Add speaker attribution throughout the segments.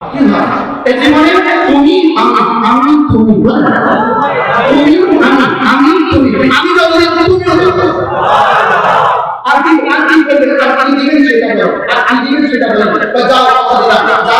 Speaker 1: এতে মানে তুমি আমি তুমি। তুমি আমি আমি তুমি। আমি যতদিন তুমি আর কি আর কি আর আমি সেটা আর যাও যাও।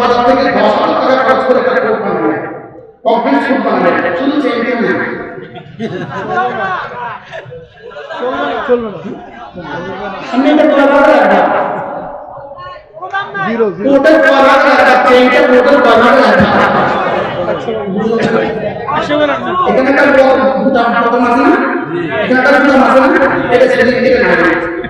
Speaker 1: বাজার থেকে দশ হাজার টাকা খরচ করে একটা কোম্পানি নেয় কমপ্লিট কোম্পানি নেয় শুধু চ্যাম্পিয়ন নেয় এখানে একটা এটা সেটা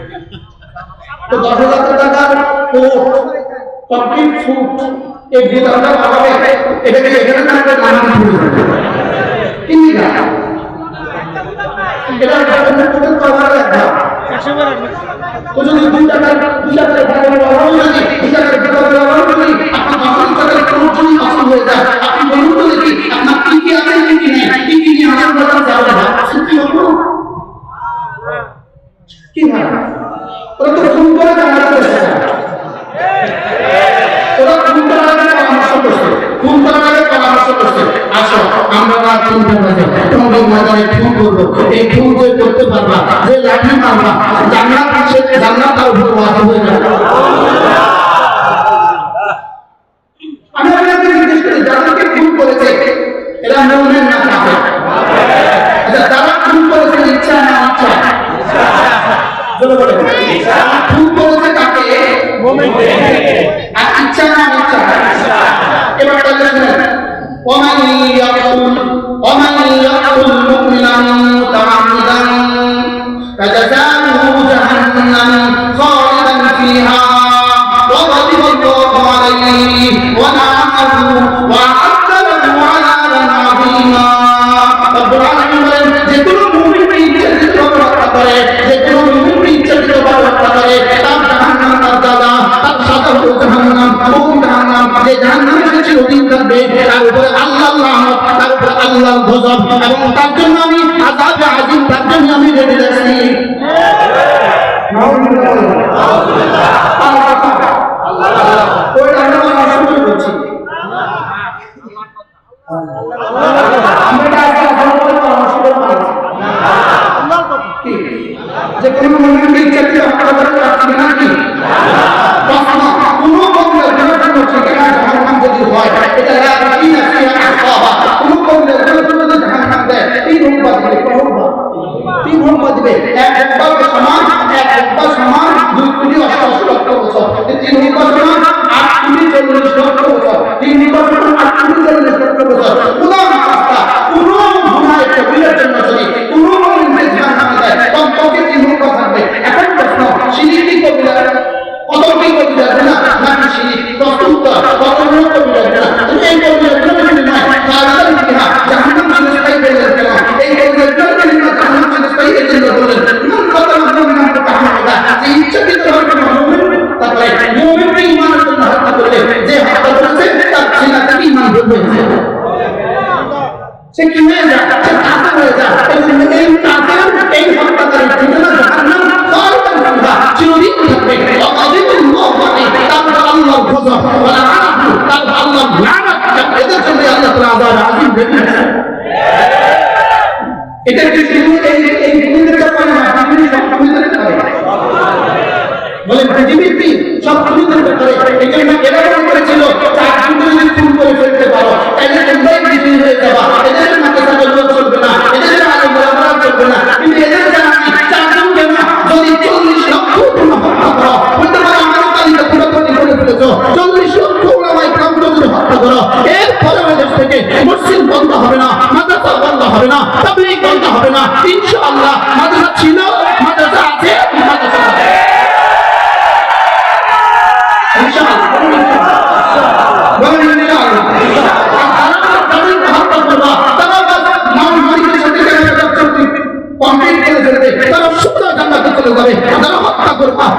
Speaker 1: না, তাবলিগ বন্ধ হবে না। ইনশাআল্লাহ, মাদ্রাসা ছিল, মাদ্রাসা আছে, মাদ্রাসা হবে।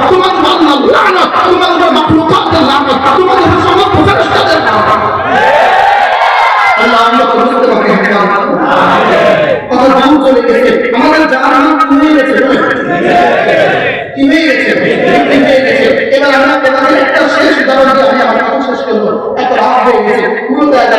Speaker 1: তোমার মাল্লা লানা তোমার মাকলুকাত লানা তোমার সমস্ত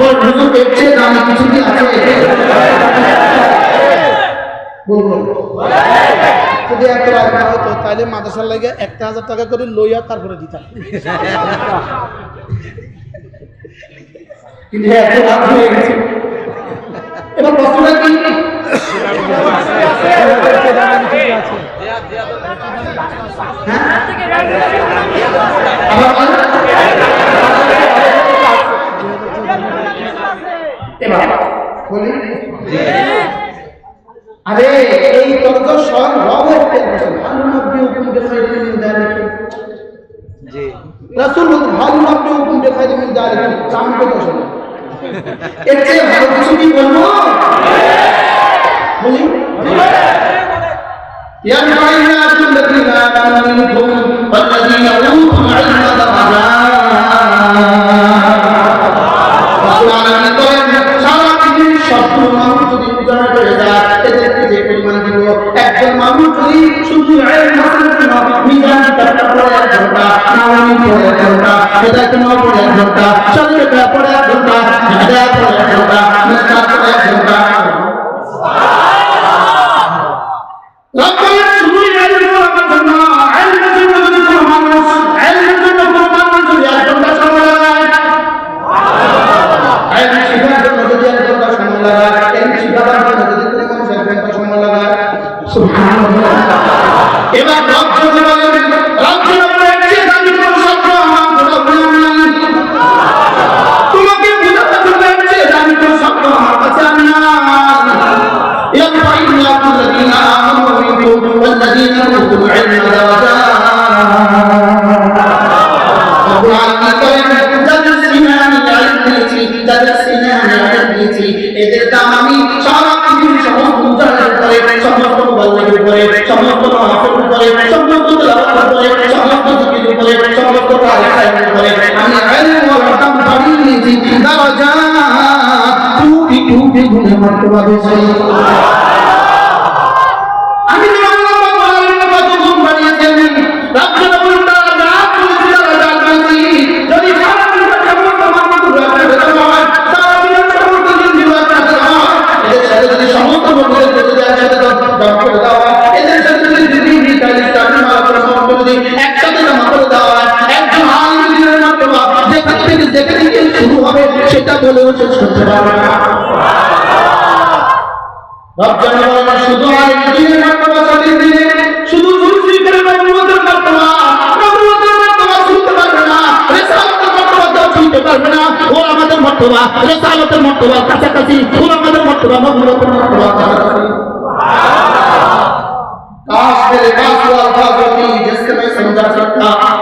Speaker 1: ওর হুজুর দেখছে যদি
Speaker 2: তাহলে মাদ্রাসার লাগে একটা হাজার টাকা করে লইয়া তারপরে দিতাম।
Speaker 1: কিন্তু এত পড়ে এক ঘণ্টা এটা একটা নামাজ পড়ে এক ঘণ্টা চাকরি পড়ে ঘণ্টা ঘণ্টা এনেছি এদের দাম আমি সারা পৃথিবীর সমস্ত উদ্ধারের উপরে, সমস্ত মোবাইলের উপরে, সমস্ত মহাসের উপরে, সমস্ত লাভার উপরে, সমস্ত জিকির উপরে, সমস্ত আলেখার উপরে আমি আইন ও রকম বাড়িয়ে নিয়েছি দাঁড়া যা টুপি টুপি গুণে মারতে পারবে جس میں سمجھا سکتا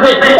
Speaker 1: আছে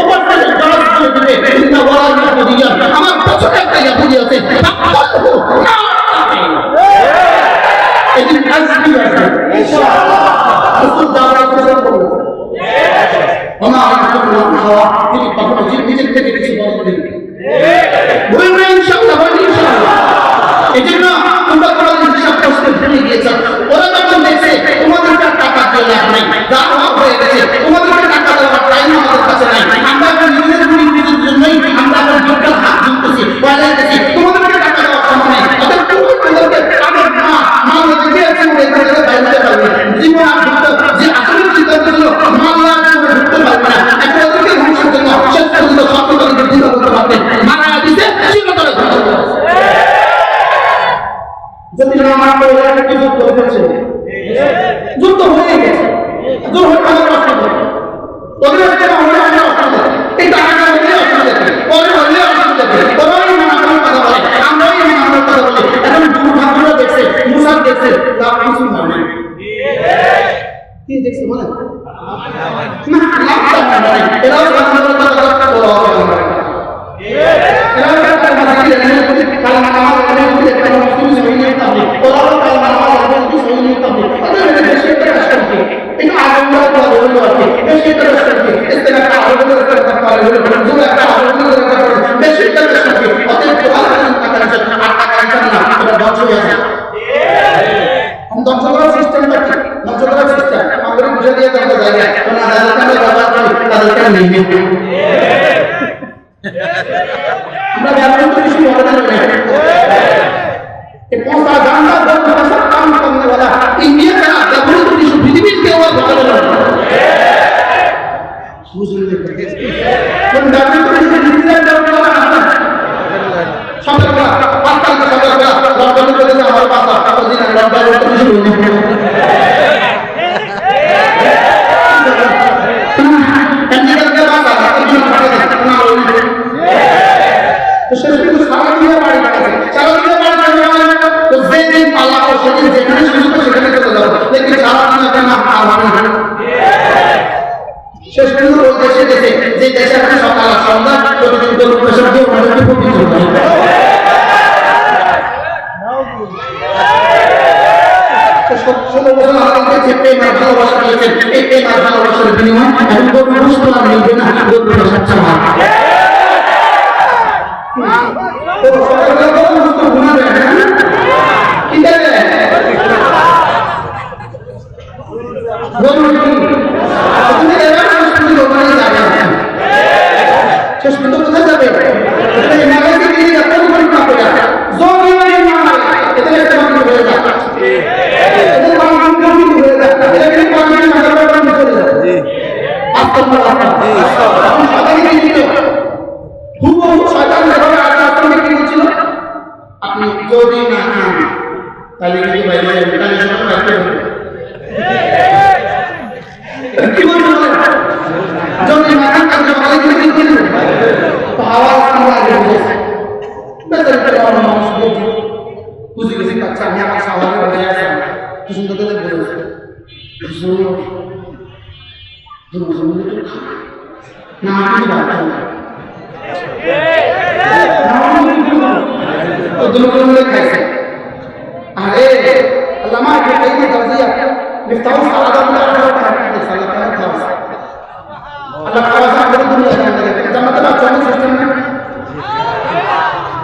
Speaker 1: যে প্রেম আর ভালোবাসা দিয়েছেন এই প্রেম আর ভালোবাসার বিনিময় এখন গরু গোস্ত আর মিলবে না গরু ছাড়া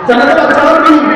Speaker 1: 怎么这么脏？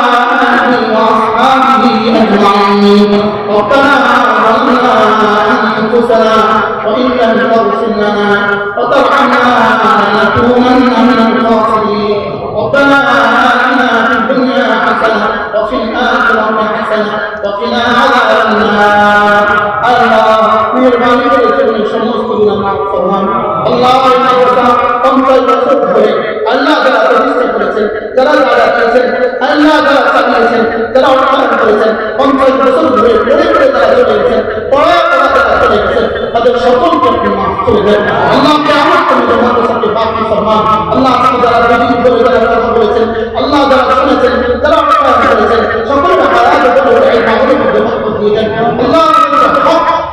Speaker 1: وأصحابه أجمعين ربنا ظلمنا أنفسنا وإن لم تغفر لنا وترحمنا لنكونن من الخاسرين ربنا آتنا في الدنيا حسنة وفي الآخرة حسنة وقنا عذاب النار الله মেহরবানি করে সমস্ত গুণা মাফ করলাম আল্লাহ পঞ্চাশ বছর ধরে করেছেন, যারা দাদা করেছেন, আল্লাহ যারা চালিয়েছেন যারা অর্থায়ন করেছেন পঞ্চাশ বছর ধরে পড়ে পড়ে তারা চলে গেছেন পড়া পড়া তারা চলে গেছেন তাদের সকলকে আপনি মাফ করে দেন। আল্লাহকে আমার তুমি তোমার সাথে বাকি সম্মান, আল্লাহ আপনি যারা বিজয়ী করে যারা কথা বলেছেন আল্লাহ যারা শুনেছেন, যারা অর্থায়ন করেছেন, সকলকে হারাজ করে এই নাগরিক দিয়ে দেন। আল্লাহ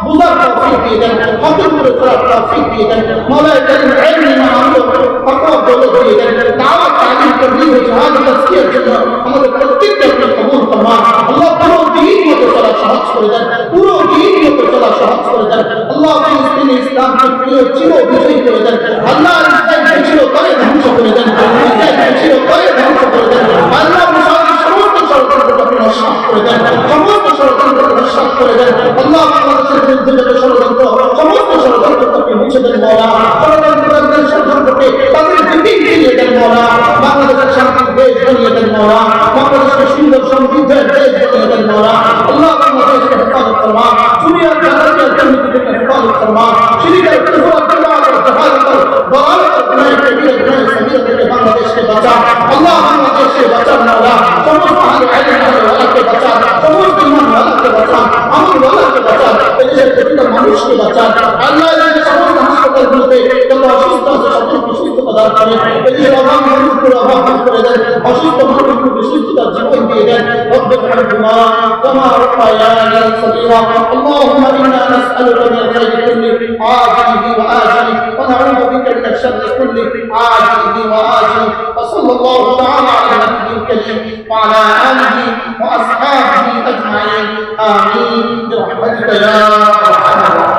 Speaker 1: বুঝার তফিক দিয়ে দেন হকিম করে করার তফিক দিয়ে দেন। মলায় করিম জিহাদ তাসকিয়ার জন্য আমাদের প্রত্যেককে কবুল ফরমান। আল্লাহ পুরো দিন মতো চলা সহজ করে দেন, পুরো দিন মতো চলা সহজ করে দেন। আল্লাহ ফিলিস্তিনি ইসলামকে প্রিয় চির বিজয়ী করে দেন। আল্লাহ ইসলামকে চির করে ধ্বংস করে দেন। ইসলামকে চির করে ধ্বংস করে দেন। আল্লাহ মুসলমান সমস্ত ষড়যন্ত্রকে আপনি করে দেন। সমস্ত ষড়যন্ত্রকে নস্বাত করে দেন। আল্লাহ বাংলাদেশের বিরুদ্ধে যত ষড়যন্ত্র, সমস্ত ষড়যন্ত্রকে মুছে দেন মৌলা ষড়যন্ত্রকে তাদের দিকে ফিরিয়ে দেন মৌলা বাংলাদেশের শান্তির দেশ বানিয়ে দেন মৌলা বাংলাদেশকে সুন্দর সমৃদ্ধের দেশ বানিয়ে দেন মৌলা আল্লাহ বাংলাদেশকে হেফাজত ফরমা দুনিয়ার জানাতে দুর্নীতি থেকে হেফাজত ফরমা শিরিকের কুফর বিদাত হেফাজত কর দলালত গুনাহ কবিরা গুনাহ সগীরা থেকে বাংলাদেশকে বাঁচা আল্লাহ বাংলাদেশকে বাঁচান মৌলা সমস্ত আহলে ইলম আহলে ওয়ালাকে বাঁচা সমস্ত ইমান ওয়ালাকে বাঁচা আমল ওয়ালাকে বাঁচা এদেশের প্রতিটা মানুষকে বাঁচা আল্লাহ সুস্থতা দান করেন এদেশের অভাব মানুষগুলো অভাব দূর করে দেন অসুস্থ মানুষগুলোকে সুস্থতার জীবন দিয়ে দেন رب ارحمهما كما ربياني صغيرا اللهم انا نسالك من الخير كله عاجله واجله ونعوذ بك من الشر كله عاجله واجله وصلى الله تعالى على النبي الكريم وعلى اله واصحابه اجمعين امين برحمتك يا ارحم الراحمين